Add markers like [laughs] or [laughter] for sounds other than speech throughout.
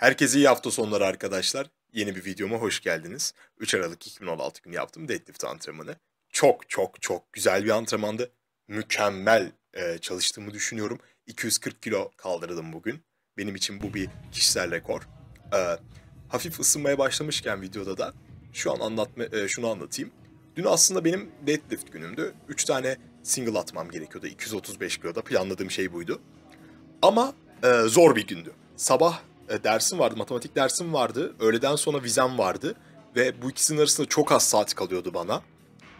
Herkese iyi hafta sonları arkadaşlar. Yeni bir videoma hoş geldiniz. 3 Aralık 2016 günü yaptım deadlift antrenmanı. Çok çok çok güzel bir antrenmandı. Mükemmel e, çalıştığımı düşünüyorum. 240 kilo kaldırdım bugün. Benim için bu bir kişisel rekor. E, hafif ısınmaya başlamışken videoda da şu an anlatma, e, şunu anlatayım. Dün aslında benim deadlift günümdü. 3 tane single atmam gerekiyordu. 235 kiloda planladığım şey buydu. Ama e, zor bir gündü. Sabah dersim vardı, matematik dersim vardı. Öğleden sonra vizem vardı. Ve bu ikisinin arasında çok az saat kalıyordu bana.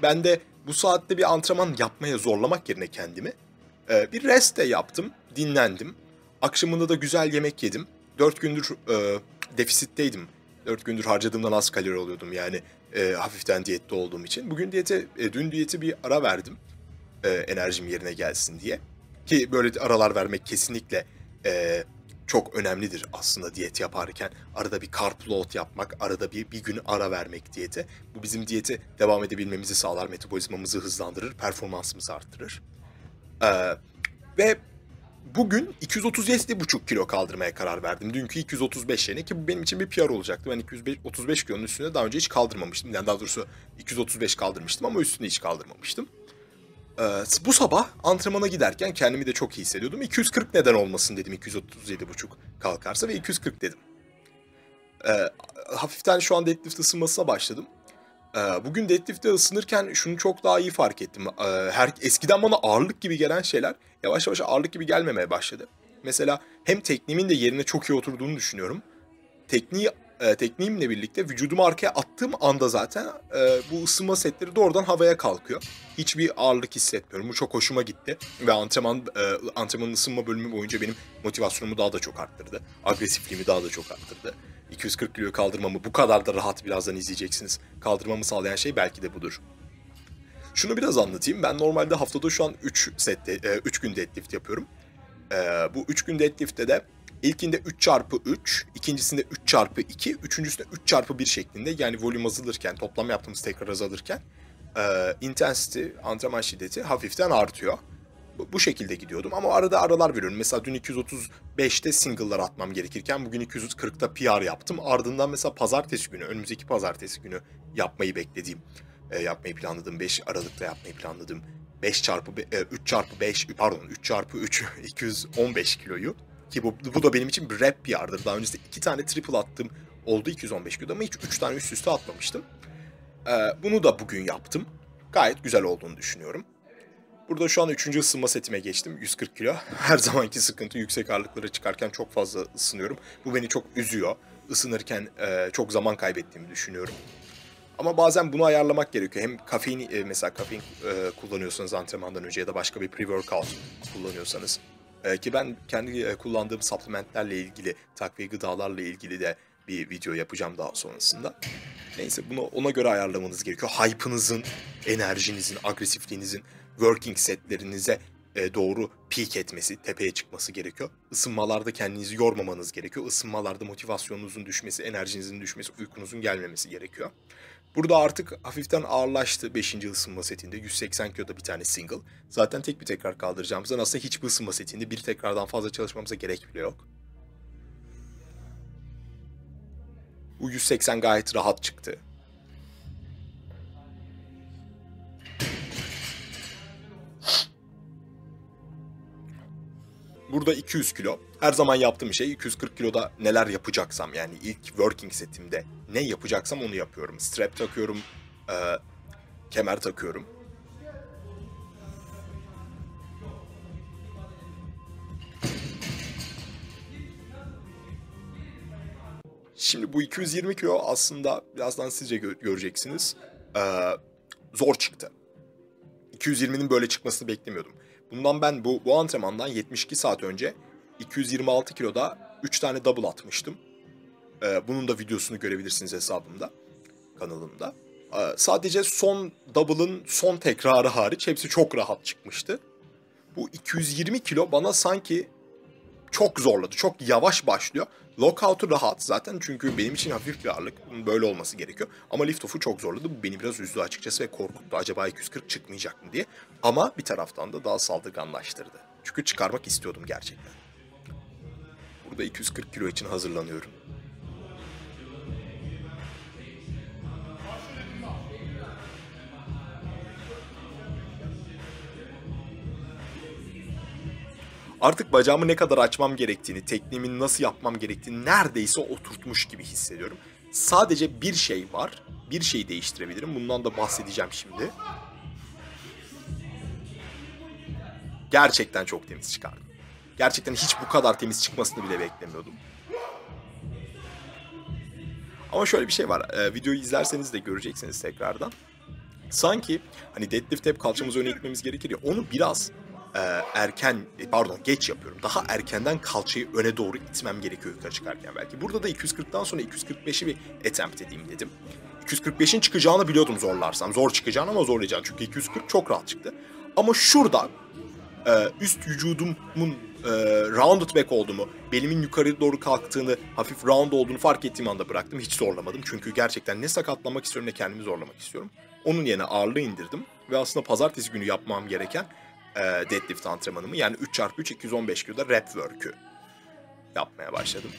Ben de bu saatte bir antrenman yapmaya zorlamak yerine kendimi e, bir rest de yaptım, dinlendim. Akşamında da güzel yemek yedim. Dört gündür e, defisitteydim. Dört gündür harcadığımdan az kalori oluyordum yani e, hafiften diyette olduğum için. Bugün diyete, e, dün diyeti bir ara verdim e, enerjim yerine gelsin diye. Ki böyle aralar vermek kesinlikle e, çok önemlidir aslında diyet yaparken. Arada bir carb load yapmak, arada bir, bir gün ara vermek diyete. Bu bizim diyete devam edebilmemizi sağlar, metabolizmamızı hızlandırır, performansımızı arttırır. Ee, ve bugün 237,5 kilo kaldırmaya karar verdim. Dünkü 235 yerine ki bu benim için bir PR olacaktı. Ben 235 kilonun üstünde daha önce hiç kaldırmamıştım. Yani daha doğrusu 235 kaldırmıştım ama üstünde hiç kaldırmamıştım. Ee, bu sabah antrenmana giderken kendimi de çok iyi hissediyordum. 240 neden olmasın dedim 237,5 kalkarsa ve 240 dedim. Ee, hafiften şu an deadlift ısınmasına başladım. Ee, bugün deadlift'te ısınırken şunu çok daha iyi fark ettim. Ee, her, eskiden bana ağırlık gibi gelen şeyler yavaş yavaş ağırlık gibi gelmemeye başladı. Mesela hem tekniğimin de yerine çok iyi oturduğunu düşünüyorum. Tekniği e, tekniğimle birlikte vücudumu arkaya attığım anda zaten e, bu ısınma setleri doğrudan havaya kalkıyor. Hiçbir ağırlık hissetmiyorum. Bu çok hoşuma gitti ve antrenman e, antrenmanın ısınma bölümü boyunca benim motivasyonumu daha da çok arttırdı. Agresifliğimi daha da çok arttırdı. 240 kilo kaldırmamı bu kadar da rahat birazdan izleyeceksiniz. Kaldırmamı sağlayan şey belki de budur. Şunu biraz anlatayım. Ben normalde haftada şu an 3 sette 3 gün deadlift yapıyorum. E, bu 3 gün deadlift'te de İlkinde 3 çarpı 3, ikincisinde 3 çarpı 2, üçüncüsünde 3 çarpı 1 şeklinde yani volüm azalırken, toplam yaptığımız tekrar azalırken e, intensity, antrenman şiddeti hafiften artıyor. Bu, bu şekilde gidiyordum ama arada aralar veriyorum. Mesela dün 235'te single'lar atmam gerekirken bugün 240'ta PR yaptım. Ardından mesela pazartesi günü, önümüzdeki pazartesi günü yapmayı beklediğim, e, yapmayı planladığım 5 Aralık'ta yapmayı planladığım 5 çarpı 3 çarpı 5 pardon 3 çarpı 3 215 [laughs] kiloyu ki bu, bu da benim için bir rap PR'dır. Daha öncesinde iki tane triple attım. Oldu 215 kiloda ama hiç üç tane üst üste atmamıştım. Ee, bunu da bugün yaptım. Gayet güzel olduğunu düşünüyorum. Burada şu an üçüncü ısınma setime geçtim. 140 kilo. [laughs] Her zamanki sıkıntı yüksek ağırlıklara çıkarken çok fazla ısınıyorum. Bu beni çok üzüyor. Isınırken e, çok zaman kaybettiğimi düşünüyorum. Ama bazen bunu ayarlamak gerekiyor. Hem kafein e, mesela kafein e, kullanıyorsanız antrenmandan önce ya da başka bir pre-workout kullanıyorsanız ee, ki ben kendi e, kullandığım supplementlerle ilgili, takviye gıdalarla ilgili de bir video yapacağım daha sonrasında. Neyse bunu ona göre ayarlamanız gerekiyor. Hype'ınızın, enerjinizin, agresifliğinizin, working setlerinize e, doğru peak etmesi, tepeye çıkması gerekiyor. Isınmalarda kendinizi yormamanız gerekiyor. Isınmalarda motivasyonunuzun düşmesi, enerjinizin düşmesi, uykunuzun gelmemesi gerekiyor. Burada artık hafiften ağırlaştı 5. ısınma setinde. 180 kiloda bir tane single. Zaten tek bir tekrar kaldıracağımızdan aslında hiçbir ısınma setinde bir tekrardan fazla çalışmamıza gerek bile yok. Bu 180 gayet rahat çıktı. Burada 200 kilo. Her zaman yaptığım şey 240 kiloda neler yapacaksam yani ilk working setimde ne yapacaksam onu yapıyorum. Strap takıyorum, e, kemer takıyorum. Şimdi bu 220 kilo aslında birazdan sizce gö- göreceksiniz. Ee, zor çıktı. 220'nin böyle çıkmasını beklemiyordum. Bundan ben bu, bu antrenmandan 72 saat önce 226 kiloda 3 tane double atmıştım. Ee, bunun da videosunu görebilirsiniz hesabımda, kanalımda. Ee, sadece son double'ın son tekrarı hariç hepsi çok rahat çıkmıştı. Bu 220 kilo bana sanki çok zorladı. Çok yavaş başlıyor. Lockout'u rahat zaten çünkü benim için hafif bir ağırlık. Böyle olması gerekiyor. Ama lift off'u çok zorladı. Bu beni biraz üzdü açıkçası ve korkuttu. Acaba 240 çıkmayacak mı diye. Ama bir taraftan da daha saldırganlaştırdı. Çünkü çıkarmak istiyordum gerçekten. Burada 240 kilo için hazırlanıyorum. Artık bacağımı ne kadar açmam gerektiğini, tekniğimi nasıl yapmam gerektiğini neredeyse oturtmuş gibi hissediyorum. Sadece bir şey var. Bir şeyi değiştirebilirim. Bundan da bahsedeceğim şimdi. Gerçekten çok temiz çıkardım. Gerçekten hiç bu kadar temiz çıkmasını bile beklemiyordum. Ama şöyle bir şey var. Ee, videoyu izlerseniz de göreceksiniz tekrardan. Sanki hani deadlift hep kalçamızı öne itmemiz gerekir ya onu biraz e, erken pardon geç yapıyorum. Daha erkenden kalçayı öne doğru itmem gerekiyor yukarı çıkarken belki. Burada da 240'tan sonra 245'i bir attempt edeyim dedim. 245'in çıkacağını biliyordum zorlarsam. Zor çıkacağını ama zorlayacağını. Çünkü 240 çok rahat çıktı. Ama şurada e, üst vücudumun e, rounded back olduğumu, belimin yukarı doğru kalktığını, hafif round olduğunu fark ettiğim anda bıraktım. Hiç zorlamadım. Çünkü gerçekten ne sakatlanmak istiyorum ne kendimi zorlamak istiyorum. Onun yerine ağırlığı indirdim. Ve aslında pazartesi günü yapmam gereken e, deadlift antrenmanımı yani 3x3 215 kiloda rep work'ü yapmaya başladım.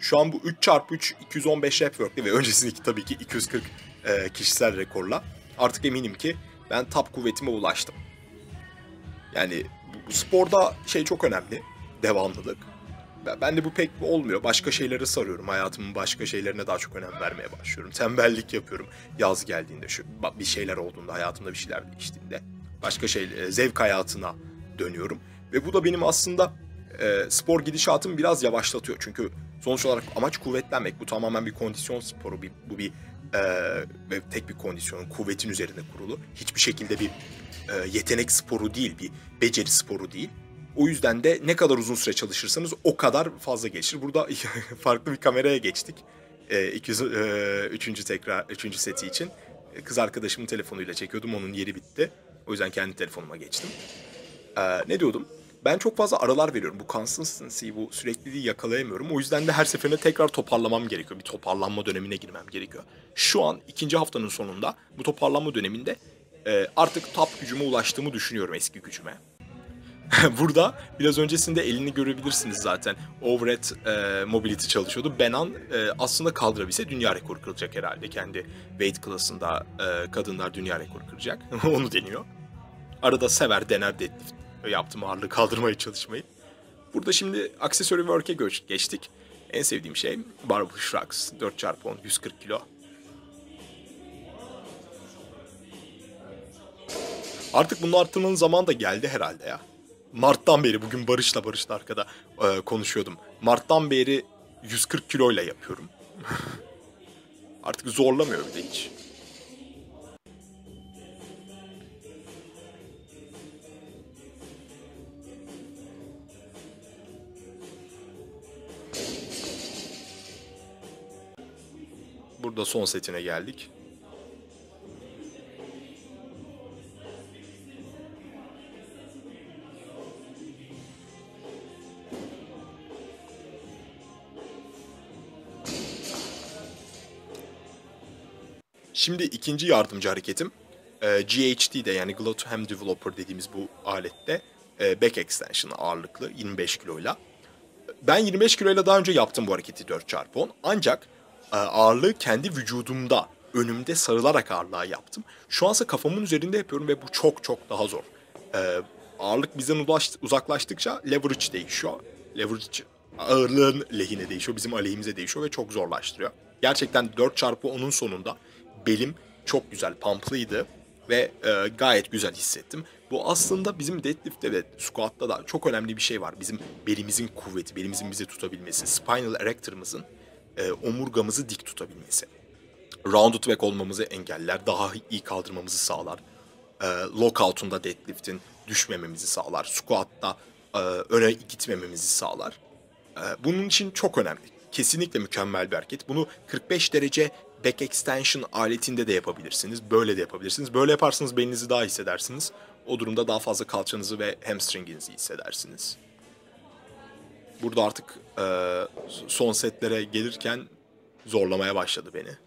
Şu an bu 3x3 215 rep work'te ve öncesindeki tabii ki 240 e, kişisel rekorla artık eminim ki ben top kuvvetime ulaştım. Yani bu, bu sporda şey çok önemli. Devamlılık. Ben de bu pek olmuyor. Başka şeylere sarıyorum. Hayatımın başka şeylerine daha çok önem vermeye başlıyorum. Tembellik yapıyorum. Yaz geldiğinde şu bir şeyler olduğunda, hayatımda bir şeyler değiştiğinde başka şey zevk hayatına dönüyorum. Ve bu da benim aslında e, spor gidişatımı biraz yavaşlatıyor. Çünkü sonuç olarak amaç kuvvetlenmek. Bu tamamen bir kondisyon sporu. Bir, bu bir e, ve tek bir kondisyonun kuvvetin üzerinde kurulu. Hiçbir şekilde bir e, yetenek sporu değil, bir beceri sporu değil. O yüzden de ne kadar uzun süre çalışırsanız o kadar fazla gelişir. Burada [laughs] farklı bir kameraya geçtik. E, 200, e, üçüncü tekrar, üçüncü seti için. Kız arkadaşımın telefonuyla çekiyordum, onun yeri bitti. O yüzden kendi telefonuma geçtim. E, ne diyordum? Ben çok fazla aralar veriyorum. Bu consistency, bu sürekliliği yakalayamıyorum. O yüzden de her seferinde tekrar toparlamam gerekiyor. Bir toparlanma dönemine girmem gerekiyor. Şu an ikinci haftanın sonunda bu toparlanma döneminde e, artık top gücüme ulaştığımı düşünüyorum eski gücüme. [laughs] Burada biraz öncesinde elini görebilirsiniz zaten. Overhead e, mobility çalışıyordu. Benan e, aslında kaldırabilse dünya rekoru kırılacak herhalde. Kendi weight class'ında e, kadınlar dünya rekoru kıracak. [laughs] Onu deniyor. Arada sever dener deadlift yaptım ağırlığı kaldırmaya çalışmayı. Burada şimdi accessory work'e geçtik. En sevdiğim şey barbell shrugs 4x10 140 kilo. Artık bunu arttırmanın zamanı da geldi herhalde ya. Mart'tan beri bugün Barış'la Barış'la arkada e, konuşuyordum. Mart'tan beri 140 kiloyla yapıyorum. [laughs] Artık zorlamıyor bir de hiç. Burada son setine geldik. Şimdi ikinci yardımcı hareketim e, GHD'de yani Glute Ham Developer dediğimiz bu alette e, back extension ağırlıklı 25 kiloyla. Ben 25 kiloyla daha önce yaptım bu hareketi 4x10 ancak e, ağırlığı kendi vücudumda önümde sarılarak ağırlığa yaptım. Şu ansa kafamın üzerinde yapıyorum ve bu çok çok daha zor. E, ağırlık bizden uzaklaştıkça leverage değişiyor. Leverage ağırlığın lehine değişiyor, bizim aleyhimize değişiyor ve çok zorlaştırıyor. Gerçekten 4 çarpı onun sonunda belim çok güzel pumplıydı ve e, gayet güzel hissettim. Bu aslında bizim deadlift'te ve squat'ta da çok önemli bir şey var. Bizim belimizin kuvveti, belimizin bizi tutabilmesi, spinal erector'ımızın e, omurgamızı dik tutabilmesi. Rounded back olmamızı engeller, daha iyi kaldırmamızı sağlar. E, lockout'unda deadlift'in düşmememizi sağlar. Squat'ta e, öne gitmememizi sağlar. E, bunun için çok önemli. Kesinlikle mükemmel bir hareket. Bunu 45 derece back extension aletinde de yapabilirsiniz. Böyle de yapabilirsiniz. Böyle yaparsanız belinizi daha hissedersiniz. O durumda daha fazla kalçanızı ve hamstringinizi hissedersiniz. Burada artık e, son setlere gelirken zorlamaya başladı beni.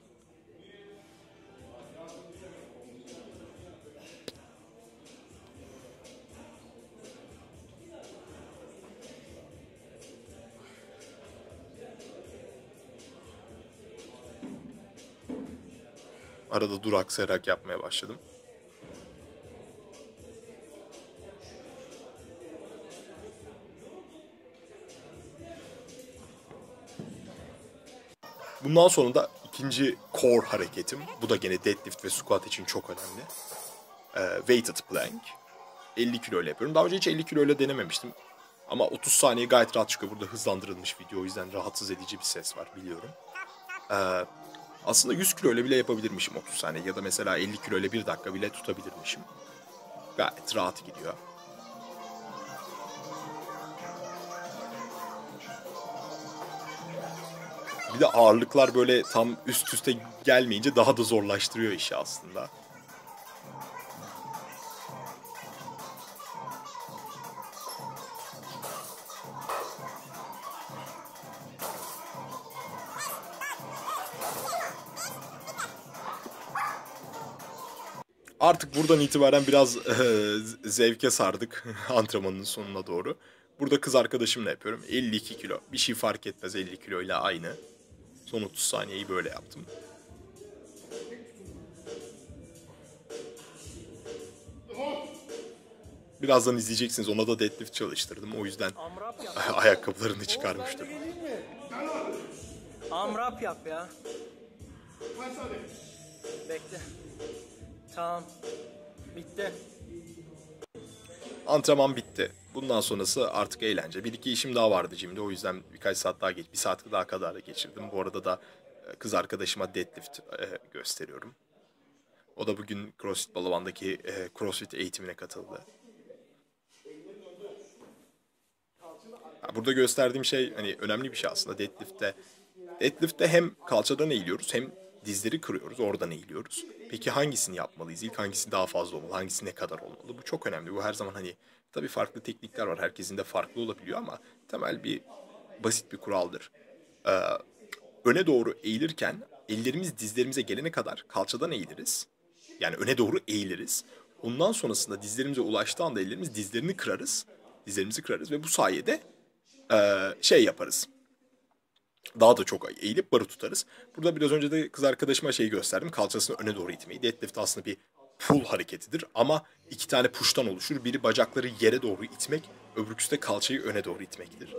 Arada duraksayarak yapmaya başladım. Bundan sonra da ikinci core hareketim. Bu da gene deadlift ve squat için çok önemli. E, weighted plank. 50 kilo ile yapıyorum. Daha önce hiç 50 kilo ile denememiştim. Ama 30 saniye gayet rahat çıkıyor. Burada hızlandırılmış video. O yüzden rahatsız edici bir ses var biliyorum. E, aslında 100 kilo ile bile yapabilirmişim 30 saniye. Ya da mesela 50 kilo ile 1 dakika bile tutabilirmişim. Gayet rahat gidiyor. Bir de ağırlıklar böyle tam üst üste gelmeyince daha da zorlaştırıyor işi aslında. Buradan itibaren biraz e, zevke sardık [laughs] antrenmanın sonuna doğru. Burada kız arkadaşımla yapıyorum. 52 kilo. Bir şey fark etmez 50 kilo ile aynı. Son 30 saniyeyi böyle yaptım. Birazdan izleyeceksiniz. Ona da deadlift çalıştırdım. O yüzden [laughs] ayakkabılarını çıkarmıştım. Amrap yap ya. Bekle. Tamam. Bitti. Antrenman bitti. Bundan sonrası artık eğlence. Bir iki işim daha vardı jimde. O yüzden birkaç saat daha geç, bir saat daha kadar da geçirdim. Bu arada da e, kız arkadaşıma deadlift e, gösteriyorum. O da bugün CrossFit Balaban'daki e, CrossFit eğitimine katıldı. Burada gösterdiğim şey hani önemli bir şey aslında deadlift'te. Deadlift'te hem kalçadan eğiliyoruz hem dizleri kırıyoruz, oradan eğiliyoruz. Peki hangisini yapmalıyız? İlk hangisi daha fazla olmalı? Hangisi ne kadar olmalı? Bu çok önemli. Bu her zaman hani tabii farklı teknikler var. Herkesin de farklı olabiliyor ama temel bir basit bir kuraldır. Ee, öne doğru eğilirken ellerimiz dizlerimize gelene kadar kalçadan eğiliriz. Yani öne doğru eğiliriz. Ondan sonrasında dizlerimize ulaştığı anda ellerimiz dizlerini kırarız. Dizlerimizi kırarız ve bu sayede eee, şey yaparız. Daha da çok eğilip barı tutarız. Burada biraz önce de kız arkadaşıma şeyi gösterdim. Kalçasını öne doğru itmeyi. Deadlift aslında bir pull hareketidir ama iki tane push'tan oluşur. Biri bacakları yere doğru itmek, öbürküsü de kalçayı öne doğru itmektir.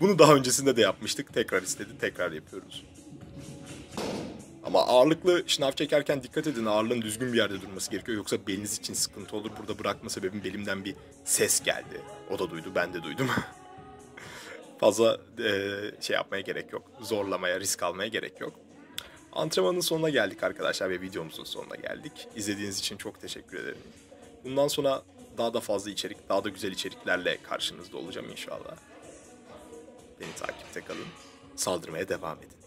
Bunu daha öncesinde de yapmıştık. Tekrar istedi, tekrar yapıyoruz. Ama ağırlıklı şınav çekerken dikkat edin ağırlığın düzgün bir yerde durması gerekiyor. Yoksa beliniz için sıkıntı olur. Burada bırakma sebebim belimden bir ses geldi. O da duydu, ben de duydum. [laughs] Fazla eee, şey yapmaya gerek yok. Zorlamaya, risk almaya gerek yok. Antrenmanın sonuna geldik arkadaşlar ve videomuzun sonuna geldik. İzlediğiniz için çok teşekkür ederim. Bundan sonra daha da fazla içerik, daha da güzel içeriklerle karşınızda olacağım inşallah. Beni takipte kalın. Saldırmaya devam edin.